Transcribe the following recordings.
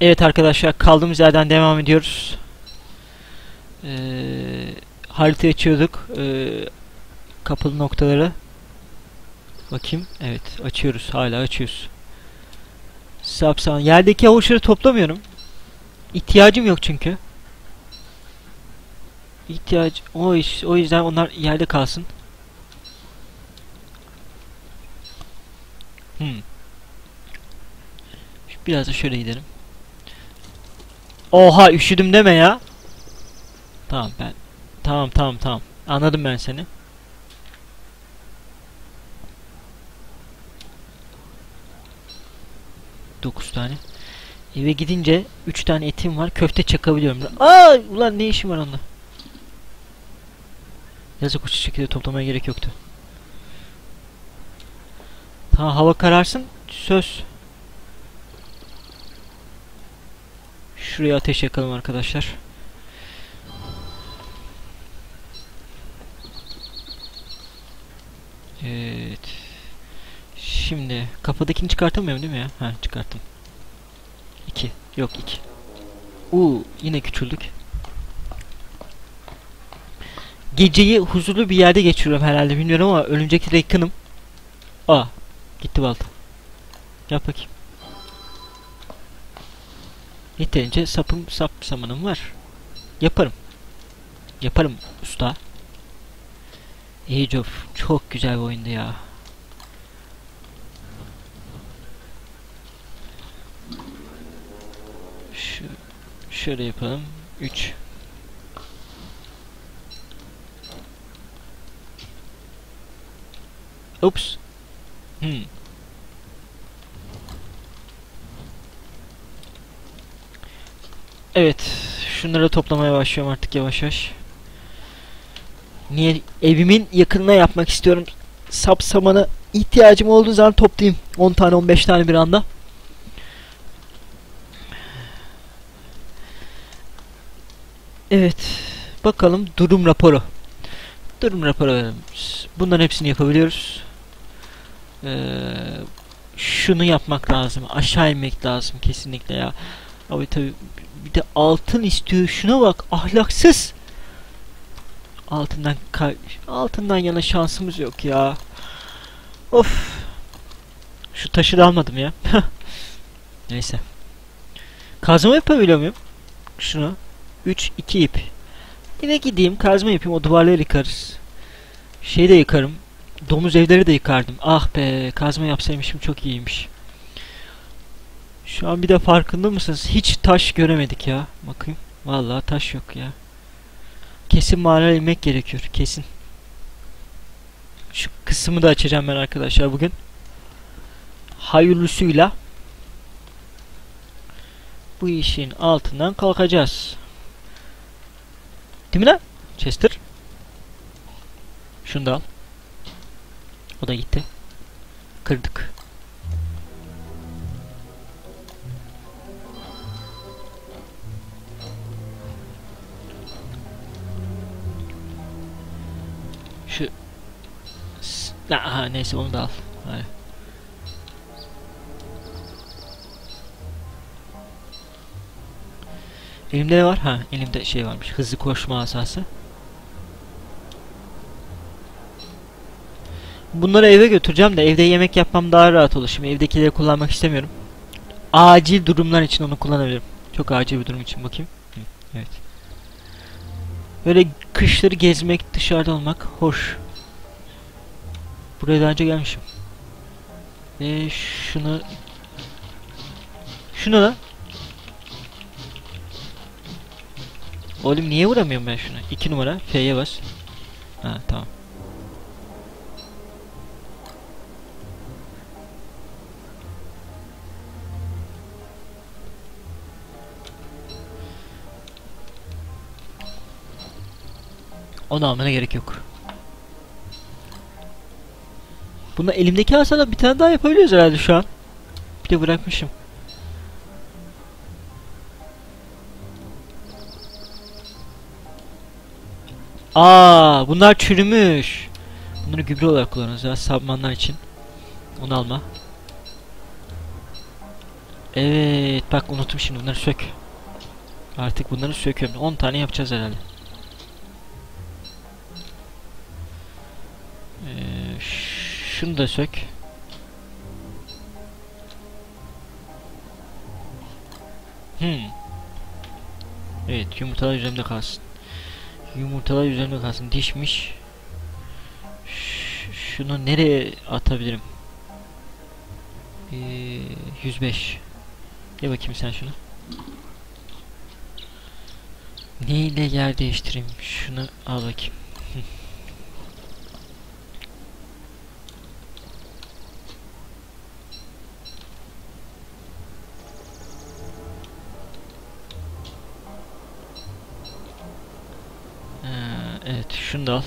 Evet arkadaşlar kaldığımız yerden devam ediyoruz. Ee, haritayı açıyorduk. Ee, kapalı noktaları. Bakayım. Evet açıyoruz. Hala açıyoruz. Sapsan. Yerdeki havuçları toplamıyorum. İhtiyacım yok çünkü. İhtiyaç o iş o yüzden onlar yerde kalsın. Hmm. Biraz da şöyle gidelim. Oha üşüdüm deme ya. Tamam ben. Tamam tamam tamam. Anladım ben seni. Dokuz tane. Eve gidince üç tane etim var. Köfte çakabiliyorum. Aa ulan ne işim var onda? Yazık uçu şekilde toplamaya gerek yoktu. Tamam hava kararsın. Söz. Şuraya ateş yakalım arkadaşlar. Evet. Şimdi kapıdakini çıkartamıyorum değil mi ya? Ha çıkarttım. 2. Yok 2. Uuu yine küçüldük. Geceyi huzurlu bir yerde geçiriyorum herhalde bilmiyorum ama ölümcekle yakınım. Aa gitti balta. Yap bakayım. Yeterince sapım sap samanım var. Yaparım. Yaparım usta. Age of çok güzel bir oyundu ya. Şu şöyle yapalım. 3 Oops. Hmm. Evet. Şunları toplamaya başlıyorum artık yavaş yavaş. Niye? Evimin yakınına yapmak istiyorum. Sap samanı ihtiyacım olduğu zaman toplayayım. 10 tane 15 tane bir anda. Evet. Bakalım durum raporu. Durum raporu verelim. Bunların hepsini yapabiliyoruz. Ee, şunu yapmak lazım. Aşağı inmek lazım kesinlikle ya. Abi tabi bir de altın istiyor. Şuna bak ahlaksız. Altından altından yana şansımız yok ya. Of. Şu taşı da almadım ya. Neyse. Kazma yapabiliyor muyum? Şunu. 3 2 ip. Yine gideyim kazma yapayım o duvarları yıkarız. Şeyi de yıkarım. Domuz evleri de yıkardım. Ah be kazma yapsaymışım çok iyiymiş. Şu an bir de farkında mısınız? Hiç taş göremedik ya. Bakayım. Vallahi taş yok ya. Kesin mağaraya inmek gerekiyor. Kesin. Şu kısmı da açacağım ben arkadaşlar bugün. Hayırlısıyla bu işin altından kalkacağız. Değil mi lan? Chester. Şunu da al. O da gitti. Kırdık. Aha, neyse onu da al. Hayır. Elimde ne var? Ha, elimde şey varmış. Hızlı koşma asası. Bunları eve götüreceğim de evde yemek yapmam daha rahat olur. Şimdi evdekileri kullanmak istemiyorum. Acil durumlar için onu kullanabilirim. Çok acil bir durum için bakayım. Evet. Böyle kışları gezmek, dışarıda olmak hoş. Buraya daha önce gelmişim. Ve şunu... Şunu da... Oğlum niye vuramıyorum ben şunu? 2 numara F'ye bas. Ha tamam. Onu almana gerek yok. Bunu elimdeki asada bir tane daha yapabiliyoruz herhalde şu an. Bir de bırakmışım. Aa, bunlar çürümüş. Bunları gübre olarak kullanırız ya sabmanlar için. Onu alma. Evet bak unuttum şimdi bunları sök. Artık bunları söküyorum. 10 tane yapacağız herhalde. Şunu da sök. Hmm. Evet yumurtalar üzerimde kalsın. Yumurtalar üzerimde kalsın. Dişmiş. Ş şunu nereye atabilirim? Ee, 105. Gel bakayım sen şunu. Neyle yer değiştireyim? Şunu al bakayım. Şunu da al.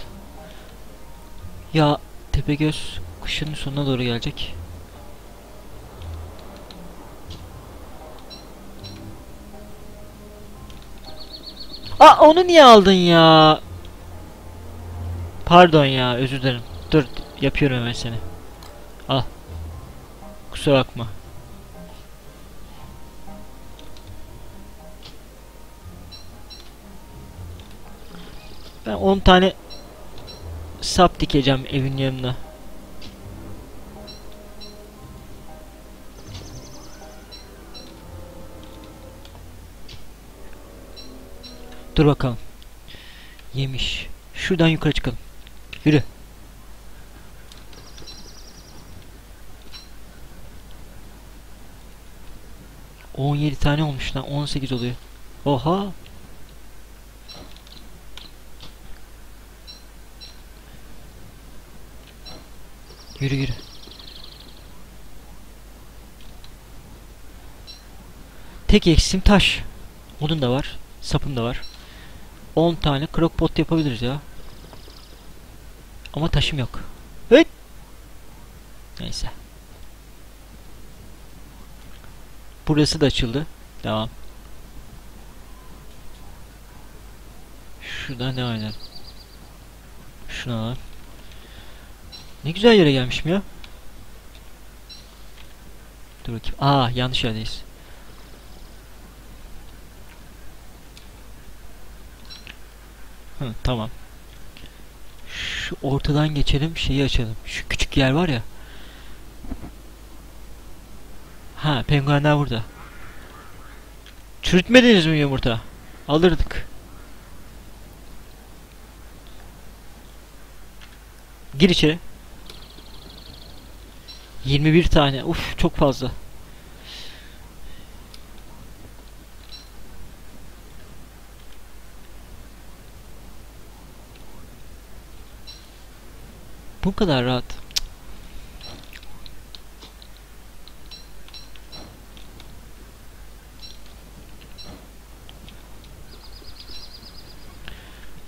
Ya Tepegöz kışın sonuna doğru gelecek. Aa onu niye aldın ya? Pardon ya özür dilerim. Dur yapıyorum hemen seni. Al. Kusura bakma. Ben 10 tane sap dikeceğim evin yanına. Dur bakalım. Yemiş. Şuradan yukarı çıkalım. Yürü. On yedi tane olmuş lan. On sekiz oluyor. Oha. Yürü yürü. Tek eksim taş. Odun da var. Sapım da var. 10 tane crockpot yapabiliriz ya. Ama taşım yok. Evet. Neyse. Burası da açıldı. Devam. Şuradan devam edelim. Şuna alalım. Ne güzel yere gelmişim ya. Dur bakayım. Aa yanlış yerdeyiz. Hı, tamam. Şu ortadan geçelim, şeyi açalım. Şu küçük yer var ya. Ha, penguenler burada. Çürütmediniz mi yumurta? Alırdık. Gir içeri. 21 tane. Uf, çok fazla. Bu kadar rahat.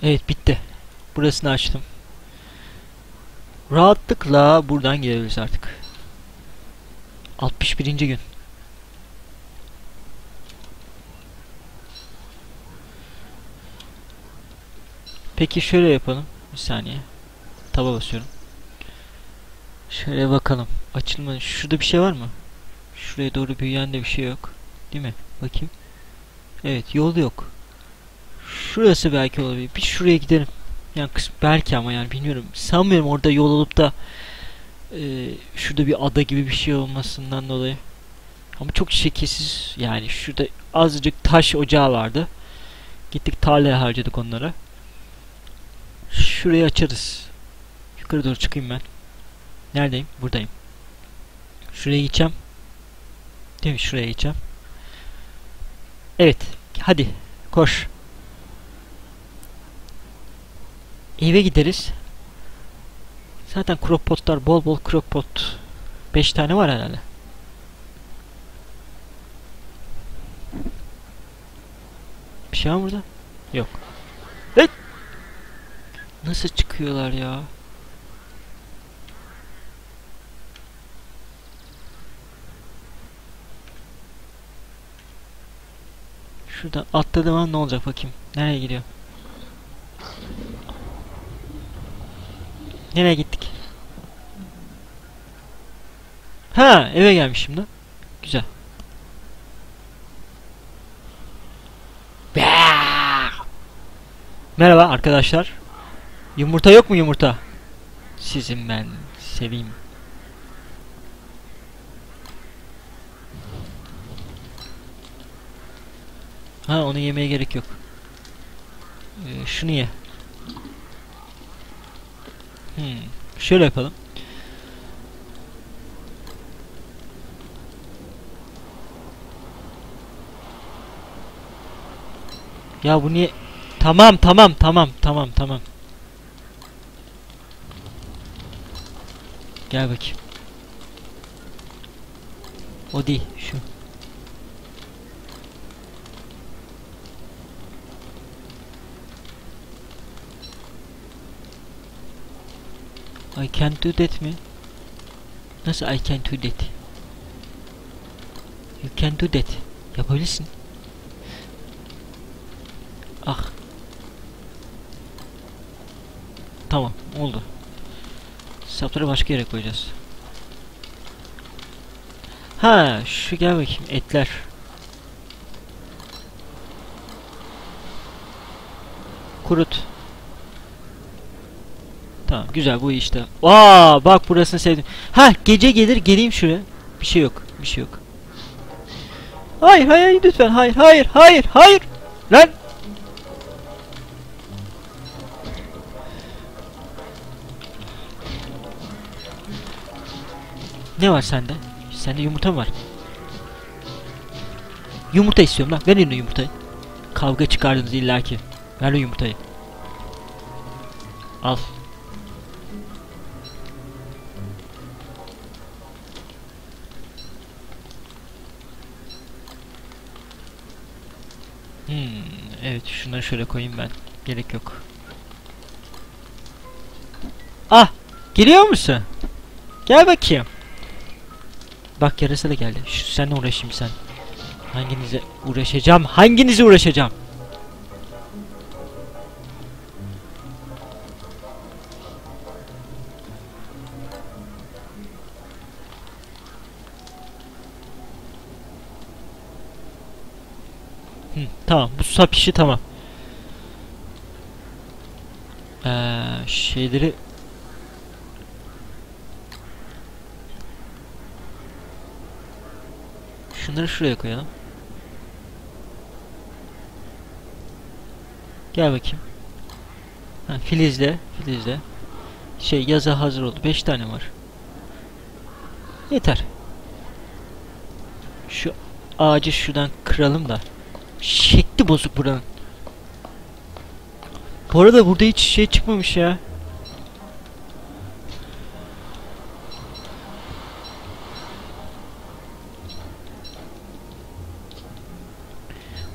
Evet bitti. Burasını açtım. Rahatlıkla buradan girebiliriz artık. 61. gün. Peki şöyle yapalım. Bir saniye. Taba basıyorum. Şöyle bakalım. Açılma. Şurada bir şey var mı? Şuraya doğru büyüyen de bir şey yok. Değil mi? Bakayım. Evet yol yok. Şurası belki olabilir. Bir şuraya gidelim. Yani kısım belki ama yani bilmiyorum. Sanmıyorum orada yol olup da e, şurada bir ada gibi bir şey olmasından dolayı. Ama çok şekilsiz yani şurada azıcık taş ocağı vardı. Gittik tarlaya harcadık onlara. Şurayı açarız. Yukarı doğru çıkayım ben. Neredeyim? Buradayım. Şuraya gideceğim. Değil mi? Şuraya gideceğim. Evet. Hadi. Koş. Eve gideriz. Zaten crockpotlar bol bol crockpot. 5 tane var herhalde. Bir şey var burada? Yok. Evet. Nasıl çıkıyorlar ya? Şuradan atladığım an ne olacak bakayım. Nereye gidiyor? Nereye gittik? Ha eve gelmiş şimdi. Güzel. Merhaba arkadaşlar. Yumurta yok mu yumurta? Sizin ben seveyim. Ha onu yemeye gerek yok. Ee, şunu ye. Hmm. Şöyle yapalım. Ya bu niye? Tamam tamam tamam tamam tamam. Gel bakayım. O değil şu. I can't do that mi? Nasıl I can't do that? You can do that. Yapabilirsin. Ah. Tamam oldu. Sapları başka yere koyacağız. Ha şu gel bakayım etler. Kurut. Tamam güzel bu işte. Aa bak burasını sevdim. Ha gece gelir geleyim şuraya. Bir şey yok. Bir şey yok. Hayır hayır lütfen hayır hayır hayır hayır. Lan Ne var sende? Sende yumurta mı var? Yumurta istiyorum lan. Verin o yumurtayı. Kavga çıkardınız illaki. Ver yumurtayı. Al. Hmm, evet şunları şöyle koyayım ben. Gerek yok. Ah! Geliyor musun? Gel bakayım. Bak yarısı da geldi. Şu seninle uğraşayım sen. Hanginize uğraşacağım? Hanginize uğraşacağım? Hı, tamam bu sap işi tamam. Ee, şeyleri Şunları şuraya koyalım. Gel bakayım. Ha, filizle, filizle. Şey yaza hazır oldu. 5 tane var. Yeter. Şu ağacı şuradan kıralım da. Şekli bozuk buranın. Bu arada burada hiç şey çıkmamış ya.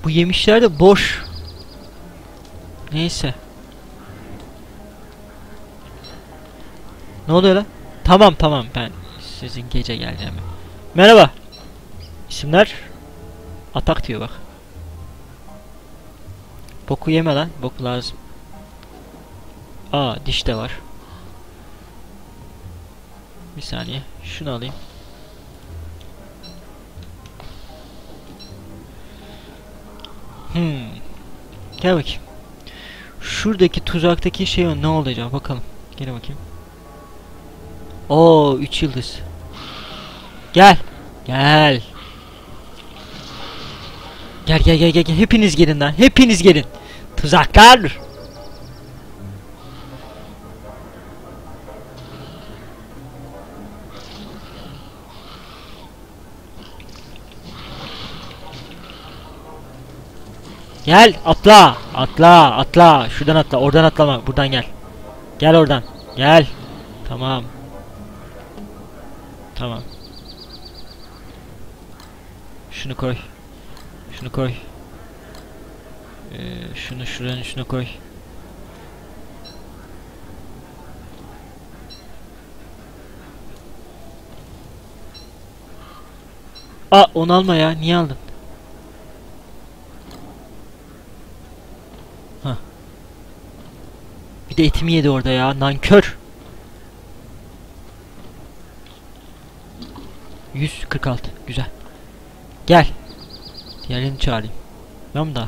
Bu yemişler de boş. Neyse. Ne oluyor lan? Tamam tamam ben sizin gece geleceğim. Merhaba. İsimler? Atak diyor bak. Boku yeme lan. Boku lazım. Aa diş de var. Bir saniye. Şunu alayım. Hmm. Gel bakayım. Şuradaki tuzaktaki şey ne olacak bakalım. Gel bakayım. Oo 3 yıldız. Gel. Gel. Gel gel gel gel. Hepiniz gelin lan. Hepiniz gelin. Tuzaklar. Gel atla atla atla. Şuradan atla oradan atlama buradan gel. Gel oradan gel. Tamam. Tamam. Şunu koy Şunu koy. Ee, Şunu şuranın şuna koy. Aa onu alma ya niye aldın Gitti etimi yedi orada ya. Nankör. 146. Güzel. Gel. Diğerini çağırayım. Tamam da.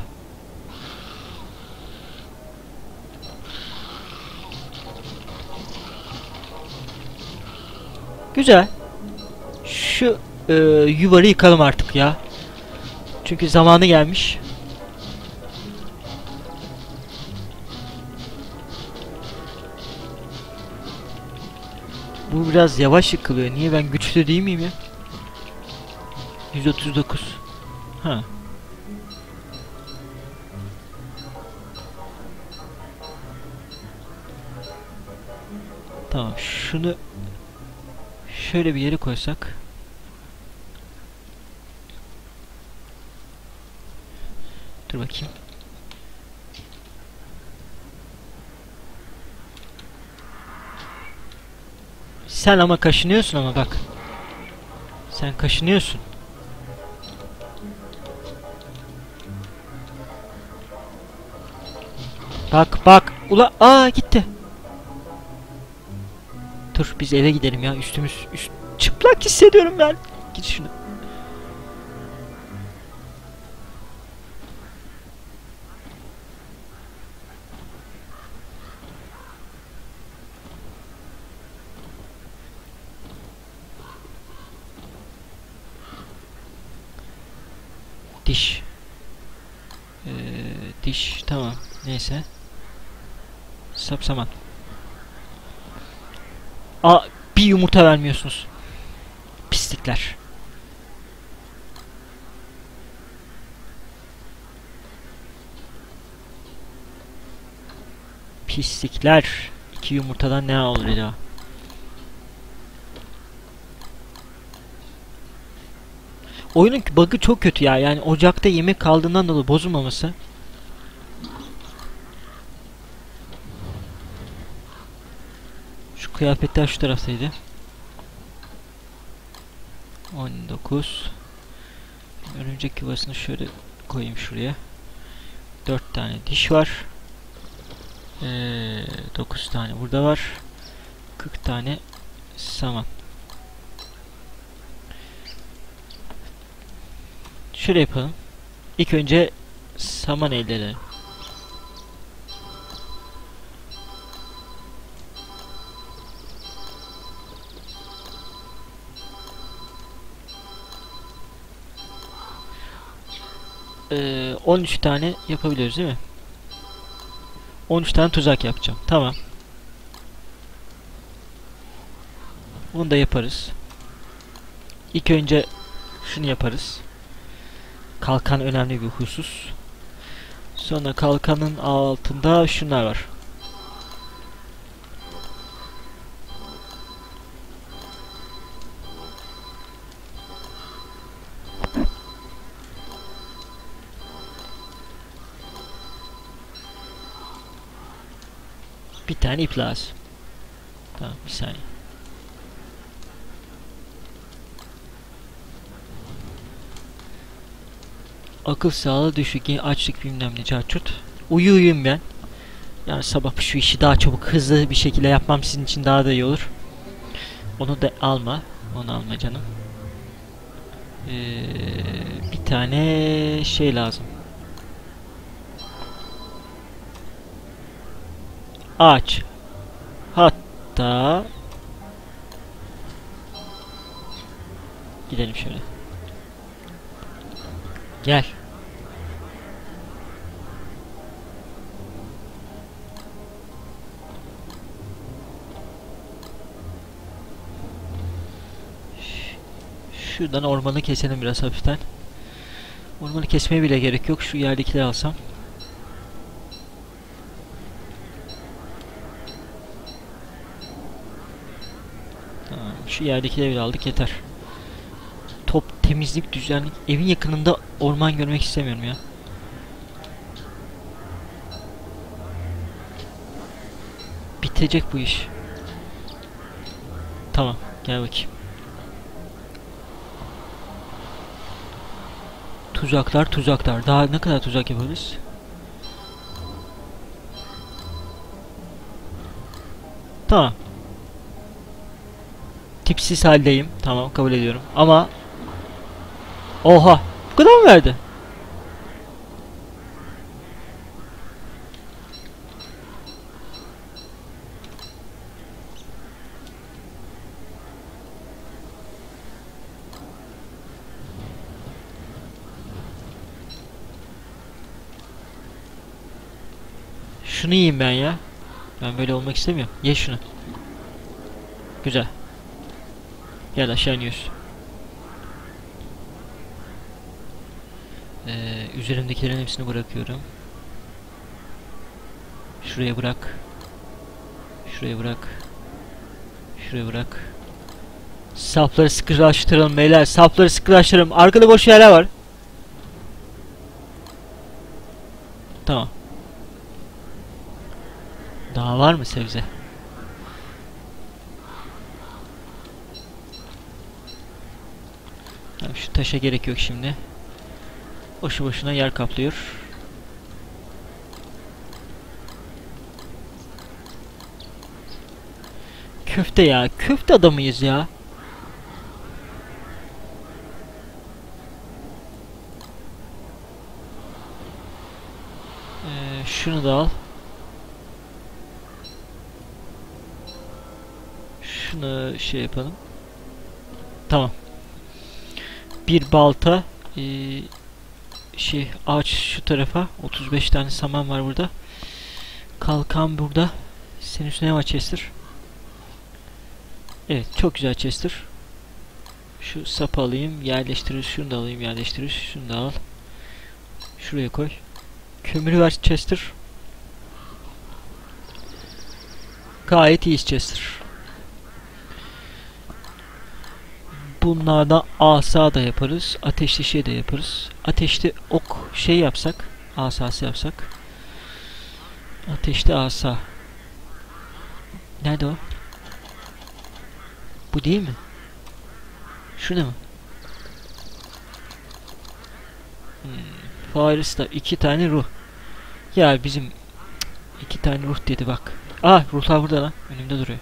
Güzel. Şu e, yuvarı yıkalım artık ya. Çünkü zamanı gelmiş. Bu biraz yavaş yıkılıyor. Niye ben güçlü değil miyim ya? 139. Ha. Tamam şunu şöyle bir yere koysak. Dur bakayım. Sen ama kaşınıyorsun ama bak. Sen kaşınıyorsun. Bak bak. Ula aa gitti. Dur biz eve gidelim ya. Üstümüz üst çıplak hissediyorum ben. Git şunu. Diş. Ee, diş tamam. Neyse. Sapsaman. Aa bir yumurta vermiyorsunuz. Pislikler. Pislikler. İki yumurtadan ne olur ya? Oyunun bug'ı çok kötü ya. Yani ocakta yemek kaldığından dolayı bozulmaması. Şu kıyafetler şu taraftaydı. 19 Örümcek yuvasını şöyle koyayım şuraya. 4 tane diş var. Ee, 9 tane burada var. 40 tane saman. Şöyle yapalım. İlk önce saman elde. Ee, 13 tane yapabiliyoruz değil mi? 13 tane tuzak yapacağım. Tamam. Bunu da yaparız. İlk önce şunu yaparız. Kalkan önemli bir husus. Sonra kalkanın altında şunlar var. Bir tane ip. Tamam bir saniye. Akıl sağlığı düşük, açlık bilmem ne carçurt. Uyu uyuyayım ben. Yani sabah şu işi daha çabuk hızlı bir şekilde yapmam sizin için daha da iyi olur. Onu da alma. Onu alma canım. Ee, bir tane şey lazım. Ağaç. Hatta gidelim şöyle. Gel. Şuradan ormanı keselim biraz hafiften. Ormanı kesmeye bile gerek yok. Şu yerdekileri alsam. Tamam, şu yerdekileri bile aldık yeter. Temizlik, düzenlik. Evin yakınında orman görmek istemiyorum ya. Bitecek bu iş. Tamam, gel bakayım. Tuzaklar, tuzaklar. Daha ne kadar tuzak yaparız? Tamam. Tipsiz haldeyim. Tamam, kabul ediyorum. Ama Oha. Bu kadar mı verdi? Şunu yiyeyim ben ya. Ben böyle olmak istemiyorum. Ye şunu. Güzel. Gel aşağı iniyoruz. Ee, üzerimdekilerin hepsini bırakıyorum. Şuraya bırak. Şuraya bırak. Şuraya bırak. Sapları sıkılaştıralım beyler. Sapları sıkılaştıralım. Arkada boş yerler var. Tamam. Daha var mı sebze? Tamam, şu taşa gerek yok şimdi. Boşu boşuna yer kaplıyor. Köfte ya. Köfte adamıyız ya. Ee, şunu da al. Şunu şey yapalım. Tamam. Bir balta ee, şey ağaç şu tarafa 35 tane saman var burada. Kalkan burada. Senin üstüne ne var Chester? Evet çok güzel Chester. Şu sapı alayım yerleştirir. Şunu da alayım yerleştirir. Şunu da al. Şuraya koy. Kömürü ver Chester. Gayet iyi Chester. Bunlardan asa da yaparız. Ateşli şey de yaparız. Ateşli ok şey yapsak. Asası yapsak. Ateşli asa. Nerede o? Bu değil mi? Şurada mı? Hmm. Faris'ta iki tane ruh. Ya bizim iki tane ruh dedi bak. Aa ruhlar burada lan. Önümde duruyor.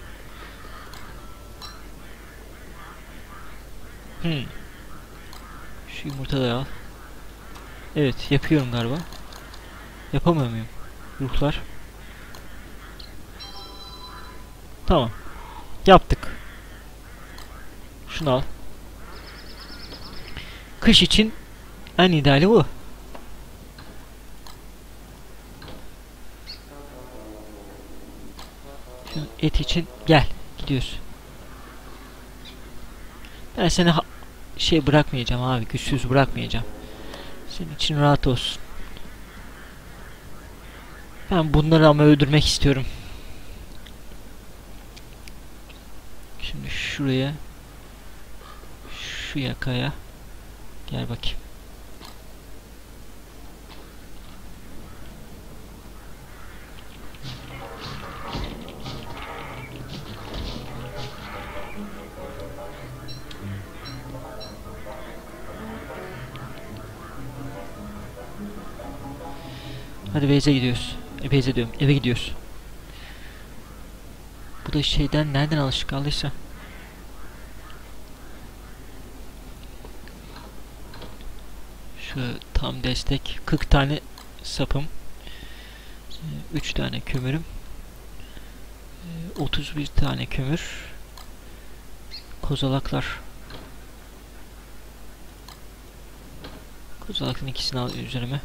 Hmm. Şu yumurtaları al. Evet yapıyorum galiba. Yapamıyor muyum? Ruhlar. Tamam. Yaptık. Şunu al. Kış için en ideali bu. Şu et için gel. Gidiyoruz. Ben seni şey bırakmayacağım abi. Güçsüz bırakmayacağım. Senin için rahat olsun. Ben bunları ama öldürmek istiyorum. Şimdi şuraya şu yakaya gel bakayım. Hadi Beyze gidiyoruz. E, Beyze diyorum. Eve gidiyoruz. Bu da şeyden nereden alışık kaldıysa. Şu tam destek 40 tane sapım. 3 tane kömürüm. e, 31 tane kömür. Kozalaklar. Kozalakın ikisini al üzerime.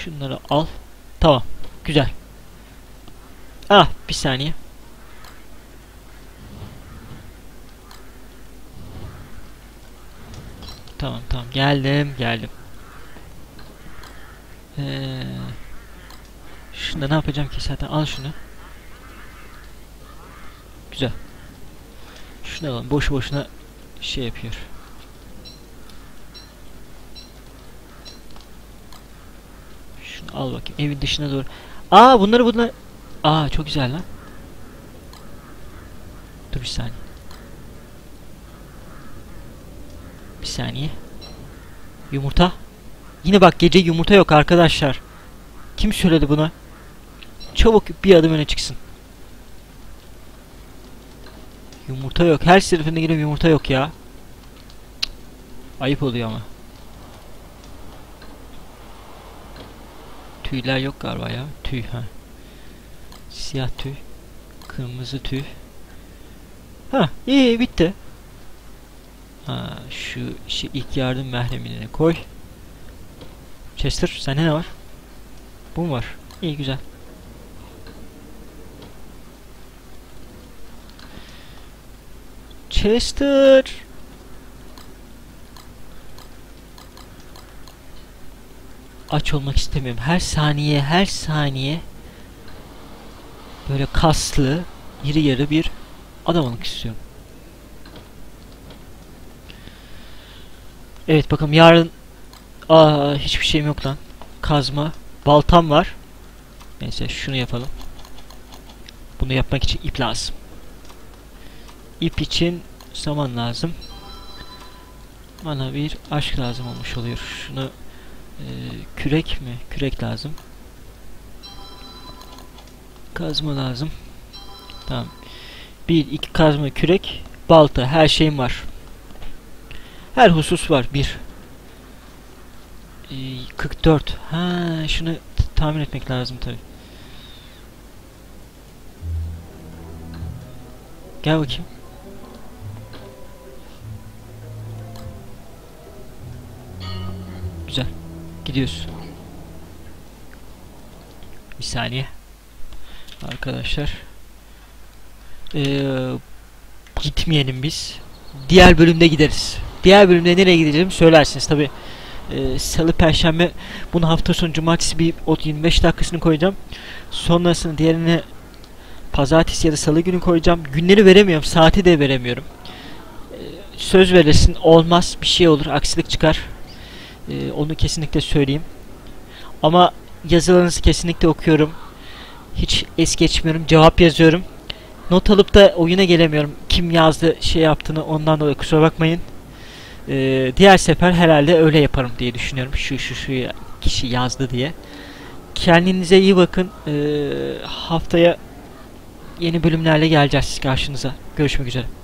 Şunları al. Tamam. Güzel. Ah bir saniye. Tamam tamam geldim geldim. Ee, şunda ne yapacağım ki zaten al şunu. Güzel. Şunu alalım boşu boşuna şey yapıyor. Şunu al bakayım evin dışına doğru. Aa bunları bunlar. Aa çok güzel lan. Dur bir saniye. Bir saniye. Yumurta. Yine bak gece yumurta yok arkadaşlar. Kim söyledi bunu? Çabuk bir adım öne çıksın. Yumurta yok. Her seferinde yine yumurta yok ya. Ayıp oluyor ama. Tüyler yok galiba ya. Tüy ha. Siyah tüy. Kırmızı tüy. Ha iyi bitti. Ha, şu şey, ilk yardım merhemini koy. Chester sende ne var? Bu var? İyi güzel. Chester! Aç olmak istemiyorum. Her saniye, her saniye böyle kaslı, iri yarı bir adam olmak istiyorum. Evet bakalım yarın Aa hiçbir şeyim yok lan. Kazma, baltam var. Neyse şunu yapalım. Bunu yapmak için ip lazım. İp için zaman lazım. Bana bir aşk lazım olmuş oluyor. Şunu e, kürek mi? Kürek lazım. Kazma lazım. Tamam. Bir, iki kazma, kürek, balta. Her şeyim var. Her husus var. Bir. E, 44. Ha, şunu tahmin etmek lazım tabi. Gel bakayım. Gidiyoruz. Bir saniye. Arkadaşlar. Ee, gitmeyelim biz. Diğer bölümde gideriz. Diğer bölümde nereye gideceğim söylersiniz. Tabi salı perşembe bunu hafta sonu cumartesi bir o 25 dakikasını koyacağım. Sonrasını diğerine pazartesi ya da salı günü koyacağım. Günleri veremiyorum. Saati de veremiyorum. Ee, söz verirsin olmaz bir şey olur aksilik çıkar. Ee, onu kesinlikle söyleyeyim. Ama yazılarınızı kesinlikle okuyorum. Hiç es geçmiyorum. Cevap yazıyorum. Not alıp da oyuna gelemiyorum. Kim yazdı şey yaptığını ondan dolayı kusura bakmayın. Ee, diğer sefer herhalde öyle yaparım diye düşünüyorum. Şu şu şu kişi yazdı diye. Kendinize iyi bakın. Ee, haftaya yeni bölümlerle geleceğiz karşınıza. Görüşmek üzere.